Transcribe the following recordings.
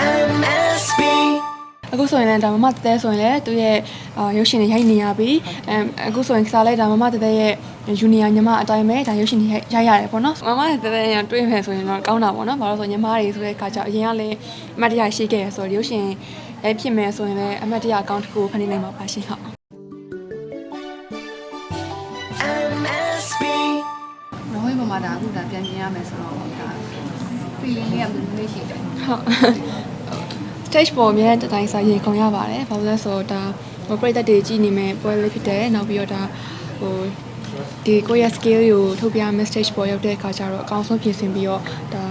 MSB အခုဆိုရင်လည်းဒါမမတတဲဆိုရင်လည်းသူ့ရဲ့အာရုပ်ရှင်တွေရိုက်နေရပြီအမ်အခုဆိုရင်စားလိုက်ဒါမမတတဲရဲ့ဂျူနီယာညီမအတိုင်းပဲဒါရုပ်ရှင်တွေရိုက်ရတယ်ပေါ့နော်မမတတဲရတွေ့မယ်ဆိုရင်တော့ကောင်းတာပေါ့နော်ဘာလို့လဲဆိုညီမတွေဆိုတဲ့ခါကျအရင်ကလည်းအမတ်တရရှိခဲ့ရဆိုတော့ရုပ်ရှင်ရိုက်ဖြစ်မယ်ဆိုရင်လည်းအမတ်တရအကောင့်တစ်ခုကိုဖန်တီးနိုင်မှာပါရှင်ဟုတ် MSB နော်ဝေးပေါ်မှာဒါအခုဒါပြန်ပြင်ရမယ်ဆိုတော့ဒါ feeling လေးကဘယ်လိုလေးရှိတယ်ဟုတ် stage ပေါ်အများတတိုင်းစာရေခုံရပါတယ်ဘာလို့လဲဆိုတော့ဒါဟိုပရိသတ်တွေကြည်နေမယ်ပွဲလေးဖြစ်တယ်နောက်ပြီးတော့ဒါဟိုဒီကိုယ့်ရဲ့ skill ကိုထုတ်ပြမယ် stage ပေါ်ရောက်တဲ့အခါကျတော့အကောင်းဆုံးပြင်ဆင်ပြီးတော့ဒါ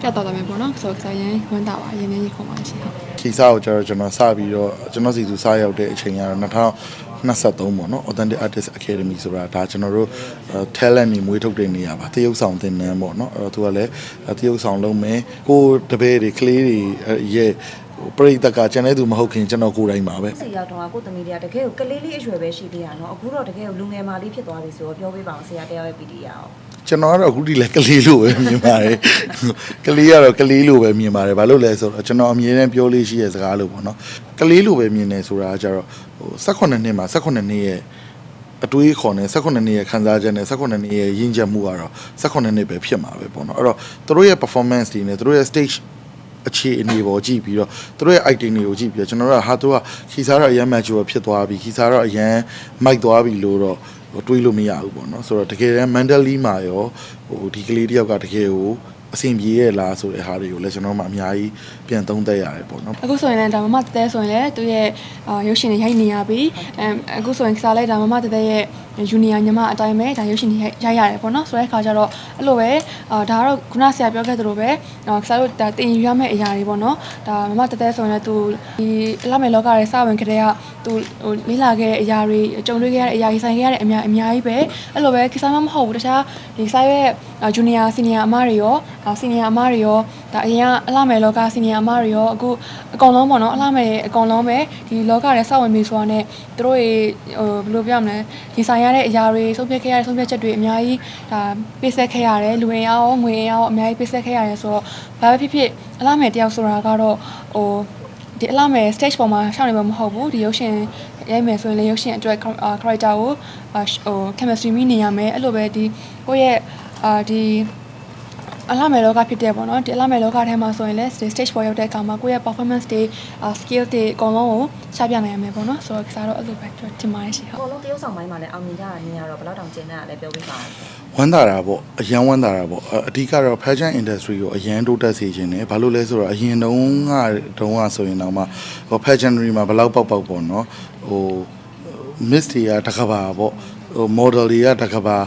ပြတ်သွားတယ်မယ်ပေါ့နော်ဆိုတော့စာရင်ဝန်တာပါရင်းနှီးရေခုံပါရှင်ဟုတ် ခီစားကိုကျတော့ကျွန်တော်စပြီးတော့ကျွန်တော်စီသူစရောက်တဲ့အချိန်ကတော့2023ပေါ့နော် Authentic Artist Academy ဆိုတာဒါကျွန်တော်တို့ talent တွေမွေးထုတ်တဲ့နေရာပါတရုပ်ဆောင်သင်တန်းပေါ့နော်အဲ့တော့သူကလည်းတရုပ်ဆောင်လုပ်မယ်ကိုတပည့်တွေကလေးတွေရဲ့ပရိသတ်ကကျန်တဲ့သူမဟုတ်ခင်ကျွန်တော်ကိုယ်တိုင်ပါပဲ ဆရာတော်ကကိုယ်သမီးတွေကတကယ်ကိုကလေးလေးအရွယ်ပဲရှိသေးတာเนาะအခုတော့တကယ်ကိုလူငယ်မာလေးဖြစ်သွားပြီဆိုတော့ပြောပေးပါအောင်ဆရာတရားရဲ့ PDR အောင် ကျွန်တော်ကတော့အခုထိလည်းကလေးလို့ပဲမြင်ပါတယ်ကလေးကတော့ကလေးလို့ပဲမြင်ပါတယ်ဘာလို့လဲဆိုတော့ကျွန်တော်အမြဲတမ်းပြောလို့ရှိရဲ့စကားလို့ပေါ့နော်ကလေးလို့ပဲမြင်နေဆိုတာကကြတော့ဟို18နှစ်မှာ18နှစ်ရဲ့အတွေးခေါ်နေ18နှစ်ရဲ့ခံစားချက်နဲ့18နှစ်ရဲ့ရင့်ကျက်မှုကတော့18နှစ်ပဲဖြစ်မှာပဲပေါ့နော်အဲ့တော့သူတို့ရဲ့ performance တွေနဲ့သူတို့ရဲ့ stage အခြေအနေပေါ်ကြည့်ပြီးတော့သူတို့ရဲ့ item တွေကိုကြည့်ပြီးတော့ကျွန်တော်တို့ကဟာသူကခီစားတော့အရန် mature ဖြစ်သွားပြီခီစားတော့အရန်မိုက်သွားပြီလို့တော့ဟိုတွေးလို့မရဘူးပေါ့နော်ဆိုတော့တကယ်တမ်း mentally မှာရောဟိုဒီကလေးတယောက်ကတကယ်ကို အဆင်ပြေရဲ့လားဆိုတဲ့ဟာတွေကိုလည်းကျွန်တော်မှအများကြီးပြန်သုံးသပ်ရတယ်ပေါ့နော်အခုဆိုရင်လည်းဒါမမတတဲဆိုရင်လည်းသူ့ရဲ့အာရုပ်ရှင်တွေရိုက်နေရပြီအမ်အခုဆိုရင်စားလိုက်ဒါမမတတဲရဲ့ဂျူနီယာညီမအတိုင်းပဲဒါရုပ်ရှင်တွေရိုက်ရတယ်ပေါ့နော်ဆိုတဲ့ခါကျတော့အဲ့လိုပဲအာဒါကတော့ခုနဆရာပြောခဲ့သလိုပဲအာဆရာတို့ဒါတင်ယူရမယ့်အရာတွေပေါ့နော်ဒါမမတတဲဆိုရင်လည်းသူဒီအလှမဲ့လောကရဲ့စဝင်ကလေးကသူဟိုလေးလာခဲ့တဲ့အရာတွေကြုံတွေ့ခဲ့ရတဲ့အရာတွေဆိုင်ခဲ့ရတဲ့အများအများကြီးပဲအဲ့လိုပဲကိစ္စမမဟုတ်ဘူးတခြားဒီဆိုင်ရဲ့ဂျူနီယာစီနီယာအမတွေရောစီနီယာအမတွေရောဒါအရင်ကအလှမဲ့လောကစီနီယာအမတွေရောအခုအကောင်လုံးပေါ့နော်အလှမဲ့အကောင်လုံးပဲဒီလောကရဲ့စဝင်ပြီဆိုတာနဲ့သူတို့ရေဟိုဘယ်လိုပြောမလဲရင်ဆိုင်ရတဲ့အရာတွေဆုံးဖြတ်ခဲ့ရတဲ့ဆုံးဖြတ်ချက်တွေအများကြီးဒါပေးဆက်ခဲ့ရတယ်လူဝင်ရောငွေရောအများကြီးပေးဆက်ခဲ့ရတယ်ဆိုတော့ဘာပဲဖြစ်ဖြစ်အလှမဲ့တယောက်ဆိုတာကတော့ဟိုဒီအလားမဲ့ stage ပေါ်မှာရှောင်းနေမှာမဟုတ်ဘူးဒီရုပ်ရှင်ရိုက်မယ်ဆိုရင်လည်းရုပ်ရှင်အတွက် char- character ကိုအာဟို chemistry မိနေရမယ်အဲ့လိုပဲဒီကိုယ့်ရဲ့အာဒီ အလားမဲ့လောကဖြစ်တဲ့ပေါ့နော်ဒီအလားမဲ့လောကထဲမှာဆိုရင်လည်း stage ပေါ်ရောက်တဲ့အခါမှာကိုယ့်ရဲ့ performance တွေ skill တွေအကုန်လုံးကိုချပြနိုင်ရမယ်ပေါ့နော်ဆိုတော့ကစားတော့အဲ့လိုပဲတင်ပါတယ်ရှိအဟုတ်ကုန်လုံးတရုပ်ဆောင်ပိုင်းမှာလည်းအောင်မြင်ကြတာမြင်ရတော့ဘယ်လောက်တောင်ကျင်တာလဲပြောပေးပါဦးဝမ်းသာတာပေါ့အရန်ဝမ်းသာတာပေါ့အအဓိကတော့ fashion industry ကိုအရန်တိုးတက်စေခြင်းနဲ့ဘာလို့လဲဆိုတော့အရင်တုန်းကတုန်းကဆိုရင်တော့မှဟို fashionry မှာဘယ်လောက်ပေါက်ပေါက်ပေါ့နော်ဟို miss တွေကတကဘာပေါ့ ဟို model တွေကတကဘာ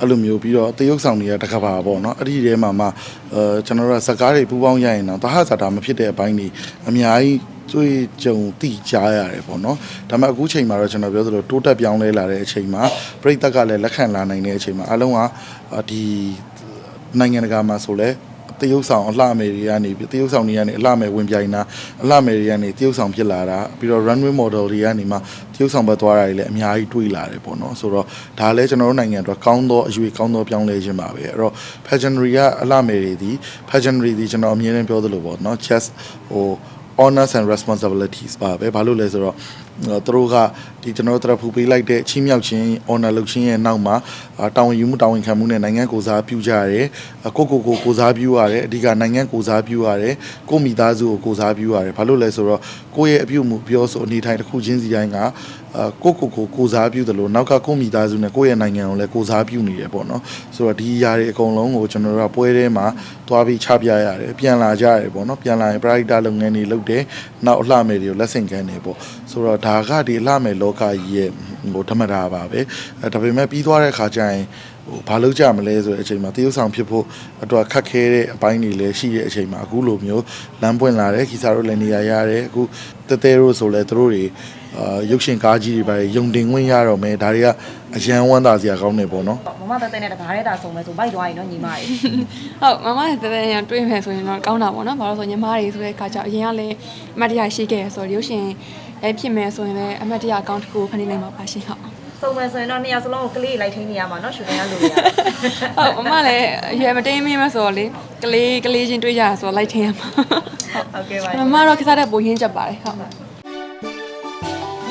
အဲ့လိုမျိုးပြီးတော့တရုပ်ဆောင်တွေကတကဘာပေါ့နော်အဲ့ဒီထဲမှာမှအဲကျွန်တော်တို့ကစကားတွေပူပေါင်းရရင်တော့တဟဇာတာမဖြစ်တဲ့အပိုင်းတွေအများကြီးတွေ့ကြုံတိကြားရတယ်ပေါ့နော်ဒါပေမဲ့အခုချိန်မှာတော့ကျွန်တော်ပြောသလိုတိုးတက်ပြောင်းလဲလာတဲ့အချိန်မှာပြိတ္တကလည်းလက်ခံလာနိုင်တဲ့အချိန်မှာအလုံးကအာဒီနိုင်ငံတကာမှာဆိုလဲ တရုပ်ဆောင်အလှမယ်တွေကနေပြီးတရုပ်ဆောင်တွေကနေအလှမယ်ဝင်ပြိုင်တာအလှမယ်တွေကနေတရုပ်ဆောင်ဖြစ်လာတာပြီးတော့ runway model တွေကနေမှတရုပ်ဆောင်ဘက်သွားတာတွေလည်းအများကြီးတွေးလာတယ်ပေါ့နော်ဆိုတော့ဒါလည်းကျွန်တော်တို့နိုင်ငံအတွက်ကောင်းသောအရွေကောင်းသောပြောင်းလဲခြင်းပါပဲအဲ့တော့ pageantry ကအလှမယ်တွေဒီ pageantry ဒီကျွန်တော်အမြဲတမ်းပြောသလိုပေါ့နော် just ဟို honors and responsibilities ပါပဲဘာလို့လဲဆိုတော့ သူတို့ကဒီကျွန်တော်တို့တရဖူပေးလိုက်တဲ့ချင်းမြောက်ချင်း honor လုပ်ချင်းရဲ့နောက်မှာအာတာဝန်ယူမှုတာဝန်ခံမှုနဲ့နိုင်ငံကိုစားပြုကြရတယ်အကိုကိုကိုကိုစားပြုရတယ်အဓိကနိုင်ငံကိုစားပြုရတယ်ကိုမိသားစုကိုကိုစားပြုရတယ်ဘာလို့လဲဆိုတော့ကိုယ့်ရဲ့အပြုမှုပြောဆိုအနေထိုင်တစ်ခုချင်းစီတိုင်းကအာကိုကိုကိုကိုစားပြုတယ်လို့နောက်ကကိုမိသားစုနဲ့ကိုယ့်ရဲ့နိုင်ငံကိုလည်းကိုစားပြုနေတယ်ပေါ့နော်ဆိုတော့ဒီຢာတွေအကုန်လုံးကိုကျွန်တော်တို့ကပွဲထဲမှာသွားပြီးချပြရတယ်ပြန်လာကြရတယ်ပေါ့နော်ပြန်လာရင် private လုပ်ငန်းတွေလုပ်တယ်နောက်အလှမယ်တွေကိုလက်ဆင့်ကမ်းတယ်ပေါ့ဆိုတော့ဒါကဒီအလှမယ်လောကကြီးရဲ့ဟိုဓမ္မတာပါပဲအဲဒါပေမဲ့ပြီးသွားတဲ့အခါကျရင်ဟိုဘာလုပ်ကြမလဲဆိုတဲ့အချိန်မှာတရုပ်ဆောင်ဖြစ်ဖို့အတွက်ခက်ခဲတဲ့အပိုင်းတွေလည်းရှိတဲ့အချိန်မှာအခုလိုမျိုးလမ်းပွင့်လာတယ်ခီစာတို့လည်းနေရာရတယ်အခုတဲတဲတို့ဆိုလည်းသူတို့တွေအာရုပ်ရှင်ကားကြီးတွေပါယုံတင်ဝင်ရတော့မယ်ဒါတွေကအရန်ဝမ်းသာစရာကောင်းနေပေါ့နော်မမတက်တဲ့နဲ့တကားရဲတာဆုံးမယ်ဆိုဘိုက်သွားရင်တော့ညီမတွေဟုတ်မမတတဲရတွေ့မယ်ဆိုရင်တော့ကောင်းတာပေါ့နော်ဘာလို့လဲဆိုညီမတွေဆိုတဲ့ခါကျအရင်ကလည်းအမတ်တရရှိခဲ့ရဆိုတော့ရုပ်ရှင် ရိုက်ဖြစ်မယ်ဆိုရင်လည်းအမတ်တရအကောင့်တစ်ခုကိုဖန်တီးနိုင်မှာပါရှင်ဟုတ်စုံမယ်ဆိုရင်တော့နှစ်ယောက်စလုံးကိုကလေးလိုက်ထိန်းနေရမှာနော်ရှူတင်ရလို့ရဟုတ်မမလည်းအရွယ်မတင်းမင်းမဆိုတော့လေကလေးကလေးချင်းတွေ့ကြရဆိုတော့လိုက်ထင်ရမှာဟုတ်ကဲ့ပါမမတော့ခစားတဲ့ပုံရင်းချက်ပါတယ်ဟုတ်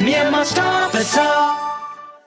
Myanmar Star Bazaar